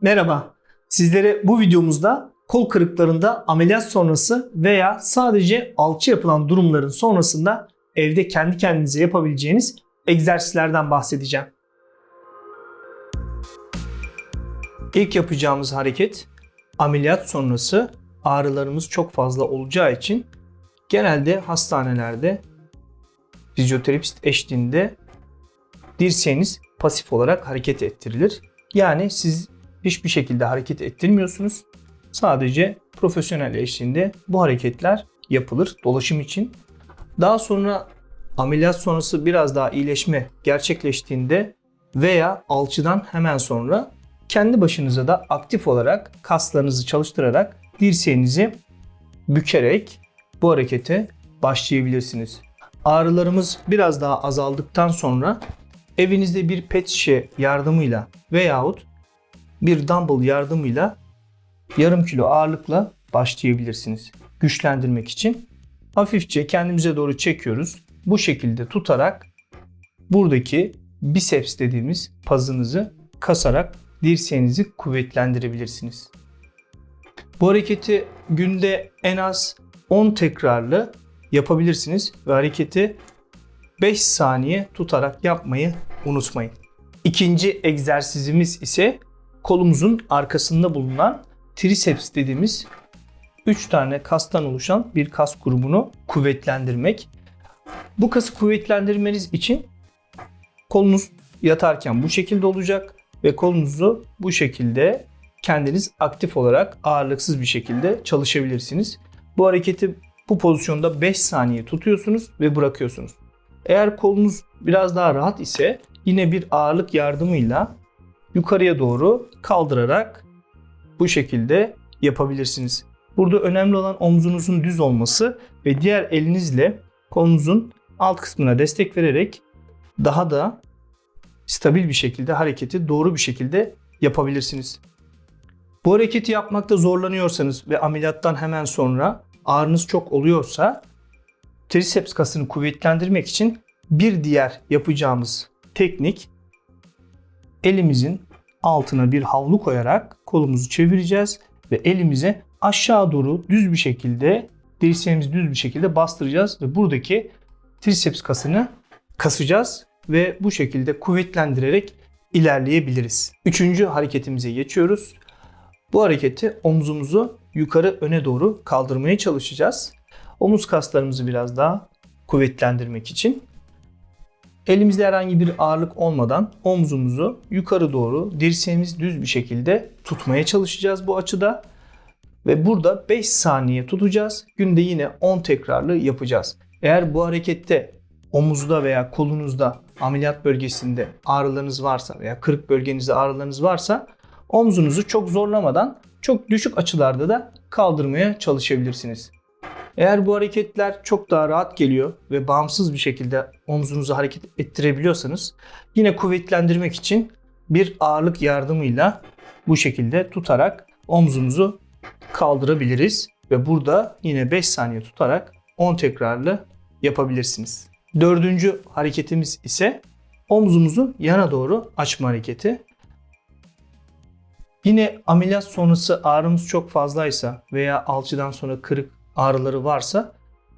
Merhaba. Sizlere bu videomuzda kol kırıklarında ameliyat sonrası veya sadece alçı yapılan durumların sonrasında evde kendi kendinize yapabileceğiniz egzersizlerden bahsedeceğim. İlk yapacağımız hareket ameliyat sonrası ağrılarımız çok fazla olacağı için genelde hastanelerde fizyoterapist eşliğinde dirseğiniz pasif olarak hareket ettirilir. Yani siz hiçbir şekilde hareket ettirmiyorsunuz. Sadece profesyonel eşliğinde bu hareketler yapılır dolaşım için. Daha sonra ameliyat sonrası biraz daha iyileşme gerçekleştiğinde veya alçıdan hemen sonra kendi başınıza da aktif olarak kaslarınızı çalıştırarak dirseğinizi bükerek bu harekete başlayabilirsiniz. Ağrılarımız biraz daha azaldıktan sonra evinizde bir pet şişe yardımıyla veyahut bir dumbbell yardımıyla yarım kilo ağırlıkla başlayabilirsiniz. Güçlendirmek için hafifçe kendimize doğru çekiyoruz. Bu şekilde tutarak buradaki biceps dediğimiz pazınızı kasarak dirseğinizi kuvvetlendirebilirsiniz. Bu hareketi günde en az 10 tekrarlı yapabilirsiniz ve hareketi 5 saniye tutarak yapmayı unutmayın. İkinci egzersizimiz ise kolumuzun arkasında bulunan triceps dediğimiz 3 tane kastan oluşan bir kas grubunu kuvvetlendirmek. Bu kası kuvvetlendirmeniz için kolunuz yatarken bu şekilde olacak ve kolunuzu bu şekilde kendiniz aktif olarak ağırlıksız bir şekilde çalışabilirsiniz. Bu hareketi bu pozisyonda 5 saniye tutuyorsunuz ve bırakıyorsunuz. Eğer kolunuz biraz daha rahat ise yine bir ağırlık yardımıyla yukarıya doğru kaldırarak bu şekilde yapabilirsiniz. Burada önemli olan omzunuzun düz olması ve diğer elinizle kolunuzun alt kısmına destek vererek daha da stabil bir şekilde hareketi doğru bir şekilde yapabilirsiniz. Bu hareketi yapmakta zorlanıyorsanız ve ameliyattan hemen sonra ağrınız çok oluyorsa triceps kasını kuvvetlendirmek için bir diğer yapacağımız teknik elimizin altına bir havlu koyarak kolumuzu çevireceğiz ve elimize aşağı doğru düz bir şekilde dirseğimizi düz bir şekilde bastıracağız ve buradaki triceps kasını kasacağız ve bu şekilde kuvvetlendirerek ilerleyebiliriz. Üçüncü hareketimize geçiyoruz. Bu hareketi omzumuzu yukarı öne doğru kaldırmaya çalışacağız. Omuz kaslarımızı biraz daha kuvvetlendirmek için elimizde herhangi bir ağırlık olmadan omzumuzu yukarı doğru dirseğimiz düz bir şekilde tutmaya çalışacağız bu açıda. Ve burada 5 saniye tutacağız. Günde yine 10 tekrarlı yapacağız. Eğer bu harekette omuzda veya kolunuzda ameliyat bölgesinde ağrılarınız varsa veya kırık bölgenizde ağrılarınız varsa omzunuzu çok zorlamadan çok düşük açılarda da kaldırmaya çalışabilirsiniz. Eğer bu hareketler çok daha rahat geliyor ve bağımsız bir şekilde omzunuzu hareket ettirebiliyorsanız yine kuvvetlendirmek için bir ağırlık yardımıyla bu şekilde tutarak omzumuzu kaldırabiliriz ve burada yine 5 saniye tutarak 10 tekrarlı yapabilirsiniz. Dördüncü hareketimiz ise omzumuzu yana doğru açma hareketi. Yine ameliyat sonrası ağrımız çok fazlaysa veya alçıdan sonra kırık ağrıları varsa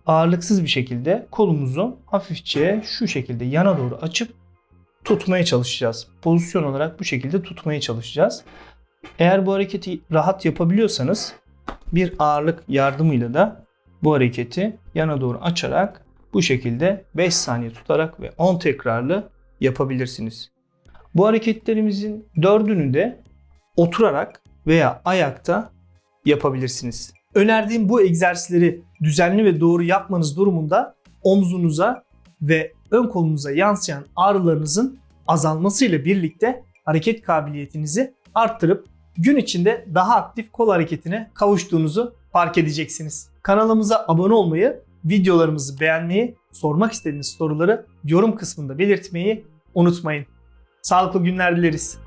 ağırlıksız bir şekilde kolumuzu hafifçe şu şekilde yana doğru açıp tutmaya çalışacağız. Pozisyon olarak bu şekilde tutmaya çalışacağız. Eğer bu hareketi rahat yapabiliyorsanız bir ağırlık yardımıyla da bu hareketi yana doğru açarak bu şekilde 5 saniye tutarak ve 10 tekrarlı yapabilirsiniz. Bu hareketlerimizin dördünü de oturarak veya ayakta yapabilirsiniz. Önerdiğim bu egzersizleri düzenli ve doğru yapmanız durumunda omzunuza ve ön kolunuza yansıyan ağrılarınızın azalmasıyla birlikte hareket kabiliyetinizi arttırıp gün içinde daha aktif kol hareketine kavuştuğunuzu fark edeceksiniz. Kanalımıza abone olmayı, videolarımızı beğenmeyi, sormak istediğiniz soruları yorum kısmında belirtmeyi unutmayın. Sağlıklı günler dileriz.